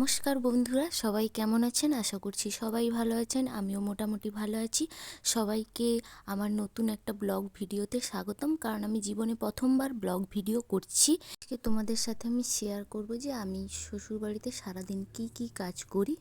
নমস্কার বন্ধুরা, সবাই কেমন আছেন? আশা করছি সবাই ভালো আছেন, আমিও মোটামুটি ভালো আছি। সবাইকে আমার নতুন একটা ব্লগ ভিডিওতে স্বাগতম, কারণ আমি জীবনে প্রথমবার ব্লগ ভিডিও করছি। তোমাদের সাথে আমি শেয়ার করব যে আমি শ্বশুরবাড়িতে সারাদিন কি কি কাজ করি।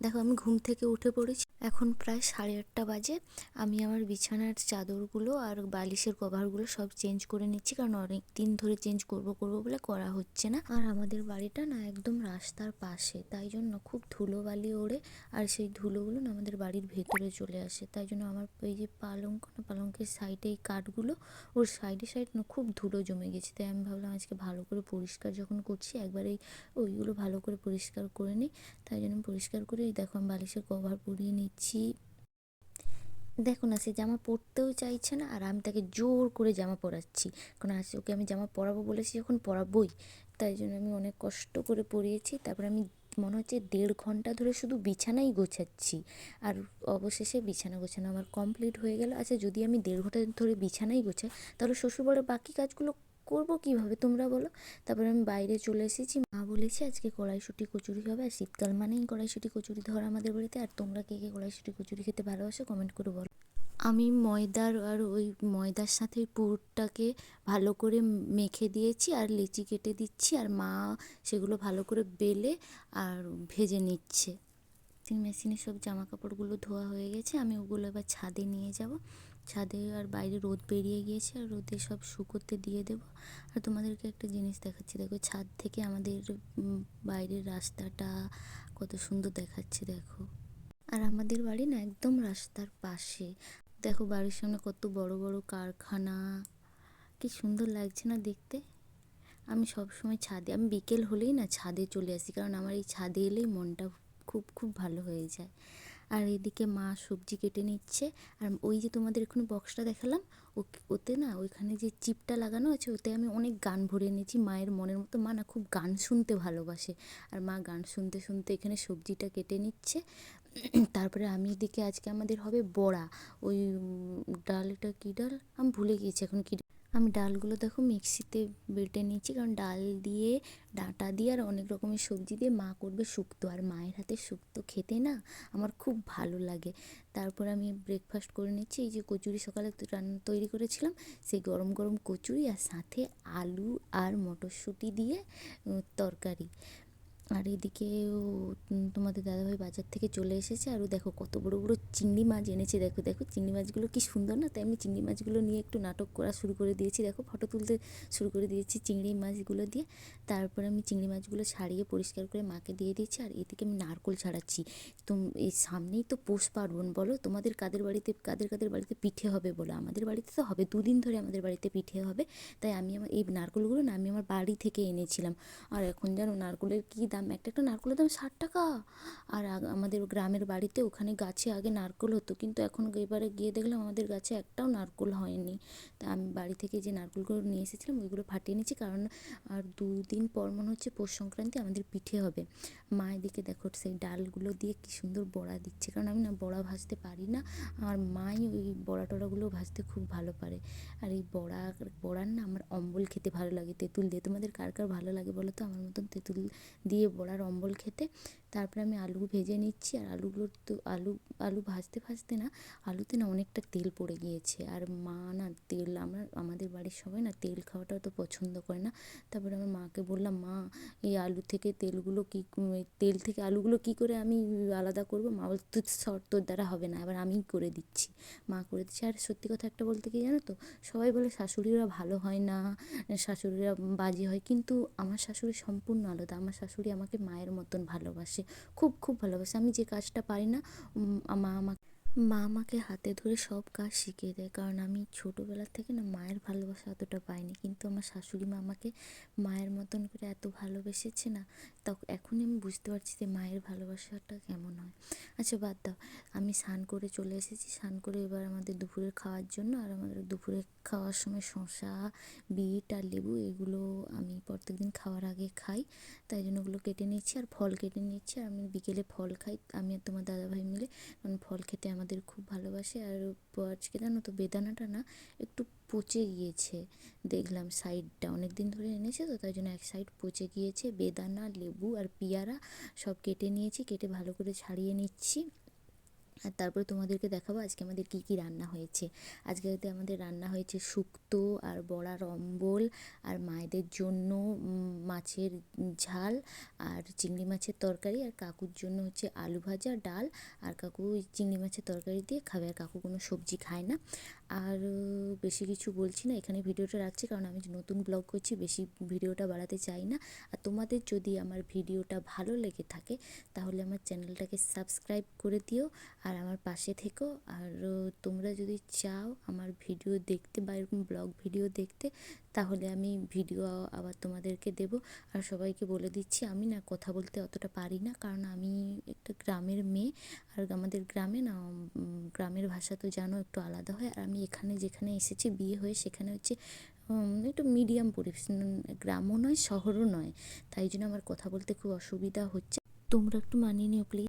দেখো, আমি ঘুম থেকে উঠে পড়েছি। এখন প্রায় সাড়ে আটটা বাজে। আমি আমার বিছানার চাদরগুলো আর বালিশের কভারগুলো সব চেঞ্জ করে নিচ্ছি, কারণ অনেক দিন ধরে চেঞ্জ করব করব বলে করা হচ্ছে না। আর আমাদের বাড়িটা না একদম রাস্তার পাশে, তাই জন্য খুব ধুলোবালি ওড়ে, আর সেই ধুলোগুলো না আমাদের বাড়ির ভেতরে চলে আসে। তাই জন্য আমার এই যে পালঙ্ক না, পালঙ্কের সাইডে এই কাঠগুলো, ওর সাইডে সাইড না খুব ধুলো জমে গেছে। তাই আমি ভাবলাম আজকে ভালো করে পরিষ্কার যখন করছি একবারেই ওইগুলো ভালো করে পরিষ্কার করে নিই। তাই জন্য পরিষ্কার করে এই দেখো আমি বালিশের কভার পরিয়ে নিচ্ছি। দেখো না, সে জামা পরতেও চাইছে না আর আমি তাকে জোর করে জামা পরাচ্ছি। কারণ আজ ওকে আমি জামা পরাবো বলেছি যখন পরাবই। তাই জন্য আমি অনেক কষ্ট করে পরিয়েছি। তারপরে আমি মনে হচ্ছে দেড় ঘণ্টা ধরে শুধু বিছানাই গোছাচ্ছি। আর অবশেষে বিছানা গোছানো আমার কমপ্লিট হয়ে গেল। আচ্ছা যদি আমি দেড় ঘণ্টা ধরে বিছানাই গোছাই, তাহলে শ্বশুরবাড়ির বাকি কাজগুলো করব কীভাবে তোমরা বলো? তারপরে আমি বাইরে চলে এসেছি। মা বলেছে আজকে কড়াইশুটি কচুরি হবে। আর শীতকাল মানেই কড়াইশুটি কচুরি ধর আমাদের বাড়িতে। আর তোমরা কে কে কড়াইশুটি কচুরি খেতে ভালোবাসো কমেন্ট করে বলো। আমি ময়দার আর ওই ময়দার সাথে পুরটাকে ভালো করে মেখে দিয়েছি আর লিচি কেটে দিচ্ছি। আর মা সেগুলো ভালো করে বেলে আর ভেজে নিচ্ছে। মেশিনে সব জামা কাপড়গুলো ধোয়া হয়ে গেছে, আমি ওগুলো এবার ছাদে নিয়ে যাব। ছাদে আর বাইরে রোদ বেরিয়ে গিয়েছে, আর রোদে সব শুকোতে দিয়ে দেবো। আর তোমাদেরকে একটা জিনিস দেখাচ্ছি, দেখো ছাদ থেকে আমাদের বাইরের রাস্তাটা কত সুন্দর দেখাচ্ছে, দেখো। আর আমাদের বাড়ি না একদম রাস্তার পাশে। দেখো বাড়ির সামনে কত বড় বড় কারখানা, কি সুন্দর লাগছে না দেখতে? আমি সব সময় ছাদে, আমি বিকেল হলেই না ছাদে চলে আসি, কারণ আমার এই ছাদে এলেই মনটা খুব খুব ভালো হয়ে যায়। আর এদিকে মা সবজি কেটে নিচ্ছে। আর ওই যে তোমাদের এখানে বক্সটা দেখালাম ওতে না ওইখানে যে চিপটা লাগানো আছে, ওতে আমি অনেক গান ভরে নিয়েছি মায়ের মনের মতো, মা না খুব গান শুনতে ভালোবাসে। আর মা গান শুনতে শুনতে এখানে সবজিটা কেটে নিচ্ছে। তারপরে আমি এদিকে, আজকে আমাদের হবে বড়া। ওই ডালটা কী ডাল? আমি ভুলে গিয়েছি এখন কী আমি ডালগুলো দেখো মিক্সিতে বেটে নিয়েছি। কারণ ডাল দিয়ে, ডাঁটা দিয়ে আর অনেক রকমের সবজি দিয়ে মা করবে শুক্তো। আর মায়ের হাতে শুক্তো খেতে না আমার খুব ভালো লাগে। তারপর আমি ব্রেকফাস্ট করে নিচ্ছি। এই যে কচুরি সকালে রান্না তৈরি করেছিলাম, সেই গরম গরম কচুরি আর সাথে আলু আর মটরশুঁটি দিয়ে তরকারি। আর এদিকেও তোমাদের দাদাভাই বাজার থেকে চলে এসেছে আরও দেখো কত বড় বড় চিংড়ি মাছ এনেছে। দেখো দেখো চিংড়ি মাছগুলো কি সুন্দর না? তাই আমি চিংড়ি মাছগুলো নিয়ে একটু নাটক করা শুরু করে দিয়েছি। দেখো ফটো তুলতে শুরু করে দিয়েছি চিংড়ি মাছগুলো দিয়ে। তারপরে আমি চিংড়ি মাছগুলো ছাড়িয়ে পরিষ্কার করে মাকে দিয়ে দিয়েছি আর এদিকে আমি নারকোল ছাড়াচ্ছি। তো এই সামনেই তো পৌষ পার্বণ বলো? তোমাদের কাদের বাড়িতে, কাদের কাদের বাড়িতে পিঠে হবে বলো? আমাদের বাড়িতে তো হবে, দুদিন ধরে আমাদের বাড়িতে পিঠে হবে। তাই আমি আমার এই নারকোলগুলো না আমি আমার বাড়ি থেকে এনেছিলাম। আর এখন যেন নারকোলের কী দাম একটা একটা নারকোলের দাম ষাট টাকা। আর আমাদের গ্রামের বাড়িতে ওখানে গাছে আগে নারকোল হতো, কিন্তু এখন এবারে গিয়ে দেখলাম আমাদের গাছে একটাও নারকোল হয়নি। তা আমি বাড়ি থেকে যে নারকোলগুলো নিয়ে এসেছিলাম, ওইগুলো ফাটিয়ে নিয়েছি, কারণ আর দুদিন পর মনে হচ্ছে পৌষ সংক্রান্তি, আমাদের পিঠে হবে। মা এদিকে দেখো, সেই ডালগুলো দিয়ে কী সুন্দর বড়া দিচ্ছে, কারণ আমি না বড়া ভাজতে পারি না, আর মাই ওই বড়া টড়াগুলো ভাজতে খুব ভালো পারে। আর এই বড়া, বড়ার না আমার অম্বল খেতে ভালো লাগে, তেঁতুল দিয়ে। তোমাদের কার কার ভালো লাগে বলো তো? আমার মতন তেঁতুল দিয়ে বড়ার অম্বল খেতে। তারপরে আমি আলু ভেজে নিচ্ছি। আর আলুগুলো তো আলু আলু ভাজতে ভাজতে না, আলুতে না অনেকটা তেল পড়ে গিয়েছে। আর মা না তেল, আমরা, আমাদের বাড়ির সবাই না তেল খাওয়াটা তো পছন্দ করে না। তারপরে আমার মাকে বললাম, মা, এই আলু থেকে তেলগুলো কী তেল থেকে আলুগুলো কী করে আমি আলাদা করব? মা বল তুই সর, তোর দ্বারা হবে না, এবার আমিই করে দিচ্ছি। মা করে দিচ্ছি। আর সত্যি কথা একটা বলতে কি জানো তো, সবাই বলে শাশুড়িরা ভালো হয় না, শাশুড়িরা বাজে হয়। কিন্তু আমার শাশুড়ি সম্পূর্ণ আলাদা। আমার শাশুড়ি আমাকে মায়ের মতন ভালোবাসে খুব খুব ভালোবাসে। আমি যে কাজটা পারি না মা আমাকে মা আমাকে হাতে ধরে সব কাজ শিখিয়ে দেয়। কারণ আমি ছোটোবেলা থেকে না মায়ের ভালোবাসা অতটা পাইনি। কিন্তু আমার শাশুড়ি মা আমাকে মায়ের মতন করে এত ভালোবেসেছে না তখন এখনই আমি বুঝতে পারছি যে মায়ের ভালোবাসাটা কেমন হয়। আচ্ছা বাদ দাও। আমি স্নান করে চলে এসেছি। স্নান করে এবার আমাদের দুপুরের খাওয়ার জন্য আর আমাদের দুপুরে খাওয়ার সময় শসা, বিট আর লেবু এগুলো আমি প্রত্যেক দিন খাওয়ার আগে খাই। তাই জন্য ওগুলো কেটে নিচ্ছি আর ফল কেটে নিচ্ছি। আর আমি বিকেলে ফল খাই। আমি আর তোমার দাদাভাই মিলে কারণ ফল খেতে আমাদের খুব ভালোবাসে আর আজকে জানো তো বেদানাটা না একটু পচে গিয়েছে। দেখলাম সাইডটা অনেক দিন ধরে এনেছে তো তাই জন্য এক সাইড পচে গিয়েছে। বেদানা, লেবু আর পিয়ারা সব কেটে নিয়েছি, কেটে ভালো করে ছাড়িয়ে নিচ্ছি। আর তারপরে তোমাদেরকে দেখাবো আজকে আমাদের কী কী রান্না হয়েছে। আজকে হয়তো আমাদের রান্না হয়েছে শুক্তো আর বড়া রম্বল আর মায়েদের জন্য মাছের ঝাল আর চিংড়ি মাছের তরকারি আর কাকুর জন্য হচ্ছে আলু ভাজা, ডাল আর কাকু চিংড়ি মাছের তরকারি দিয়ে খাবে আর কাকু কোনো সবজি খায় না। আর বেশি কিছু বলছি না, এখানে ভিডিওটা রাখছি কারণ আমি নতুন ব্লগ করছি বেশি ভিডিওটা বাড়াতে চাই না। আর তোমাদের যদি আমার ভিডিওটা ভালো লেগে থাকে তাহলে আমার চ্যানেলটাকে সাবস্ক্রাইব করে দিও আর আমার পাশে থেকো। আর তোমরা যদি চাও আমার ভিডিও দেখতে বা এরকম ব্লগ ভিডিও দেখতে, তাহলে আমি ভিডিও আবার তোমাদেরকে দেব। আর সবাইকে বলে দিচ্ছি, আমি না কথা বলতে অতটা পারি না, কারণ আমি একটা গ্রামের মেয়ে। আর আমাদের গ্রামে না গ্রামের ভাষা তো জানো, একটু আলাদা হয়। আর আমি এখানে যেখানে এসেছি, বিয়ে হয়ে সেখানে হচ্ছে একটু মিডিয়াম পরিবেশ গ্রামও নয়, শহরও নয়। তাই জন্য আমার কথা বলতে খুব অসুবিধা হচ্ছে। তোমরা একটু মানিয়ে নিও প্লিজ